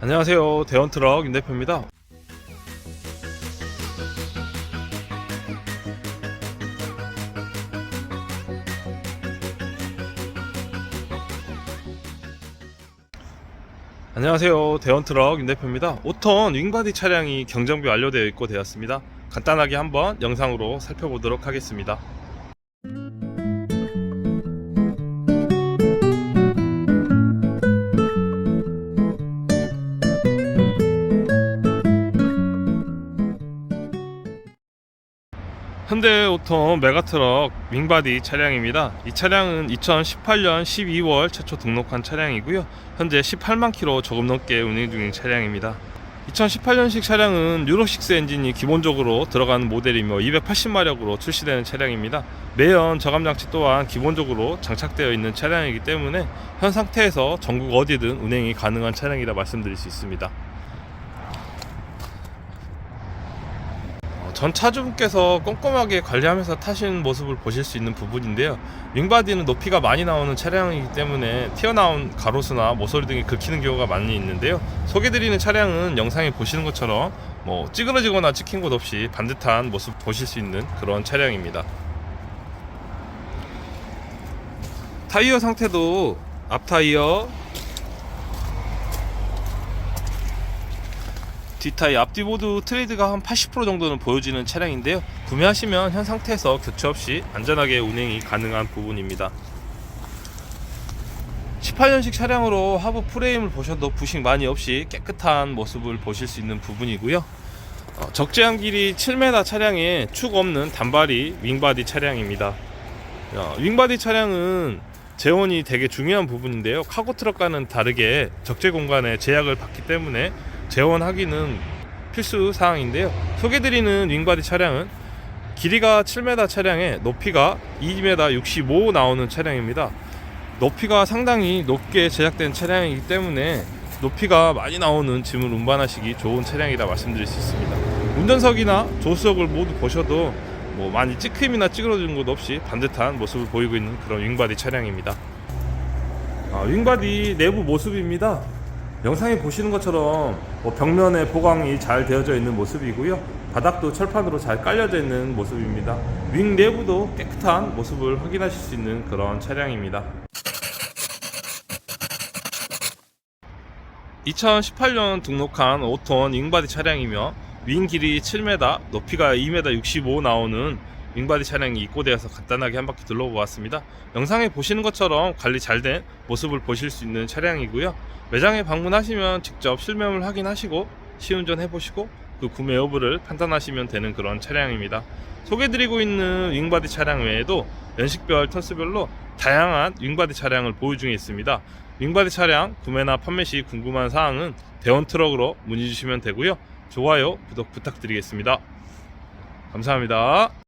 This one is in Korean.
안녕하세요. 대원트럭 윤 대표입니다. 안녕하세요. 대원트럭 윤 대표입니다. 5톤 윙바디 차량이 경정비 완료되어 있고 되었습니다. 간단하게 한번 영상으로 살펴보도록 하겠습니다. 현대 오톤 메가트럭 윙바디 차량입니다. 이 차량은 2018년 12월 최초 등록한 차량이고요. 현재 18만 킬로 조금 넘게 운행 중인 차량입니다. 2018년식 차량은 유로6 엔진이 기본적으로 들어가는 모델이며 280마력으로 출시되는 차량입니다. 매연 저감 장치 또한 기본적으로 장착되어 있는 차량이기 때문에 현 상태에서 전국 어디든 운행이 가능한 차량이라 말씀드릴 수 있습니다. 전 차주분께서 꼼꼼하게 관리하면서 타시는 모습을 보실 수 있는 부분인데요. 윙바디는 높이가 많이 나오는 차량이기 때문에 튀어나온 가로수나 모서리 등이 긁히는 경우가 많이 있는데요. 소개드리는 차량은 영상에 보시는 것처럼 뭐 찌그러지거나 찍힌 곳 없이 반듯한 모습 보실 수 있는 그런 차량입니다. 타이어 상태도 앞 타이어 뒷타이 앞뒤 모두 트레이드가 한 80% 정도는 보여지는 차량인데요. 구매하시면 현 상태에서 교체 없이 안전하게 운행이 가능한 부분입니다. 18년식 차량으로 하부 프레임을 보셔도 부식 많이 없이 깨끗한 모습을 보실 수 있는 부분이고요. 어, 적재한 길이 7m 차량에 축 없는 단발이 윙바디 차량입니다. 어, 윙바디 차량은 재원이 되게 중요한 부분인데요. 카고 트럭과는 다르게 적재 공간에 제약을 받기 때문에 재원하기는 필수 사항인데요. 소개드리는 윙바디 차량은 길이가 7m 차량에 높이가 2m 65 나오는 차량입니다. 높이가 상당히 높게 제작된 차량이기 때문에 높이가 많이 나오는 짐을 운반하시기 좋은 차량이라 말씀드릴 수 있습니다. 운전석이나 조수석을 모두 보셔도 뭐 많이 찌큼이나 찌그러진 곳 없이 반듯한 모습을 보이고 있는 그런 윙바디 차량입니다. 아, 윙바디 내부 모습입니다. 영상에 보시는 것처럼 뭐 벽면에 보강이 잘 되어져 있는 모습이고요. 바닥도 철판으로 잘 깔려져 있는 모습입니다. 윙 내부도 깨끗한 모습을 확인하실 수 있는 그런 차량입니다. 2018년 등록한 5톤 윙바디 차량이며 윙 길이 7m, 높이가 2m 65 나오는 윙바디 차량이 입고되어서 간단하게 한 바퀴 둘러보았습니다. 영상에 보시는 것처럼 관리 잘 된 모습을 보실 수 있는 차량이고요. 매장에 방문하시면 직접 실매물 확인하시고 시운전 해보시고 그 구매 여부를 판단하시면 되는 그런 차량입니다. 소개드리고 있는 윙바디 차량 외에도 연식별, 턴스별로 다양한 윙바디 차량을 보유 중에 있습니다. 윙바디 차량 구매나 판매 시 궁금한 사항은 대원 트럭으로 문의 주시면 되고요. 좋아요, 구독 부탁드리겠습니다. 감사합니다.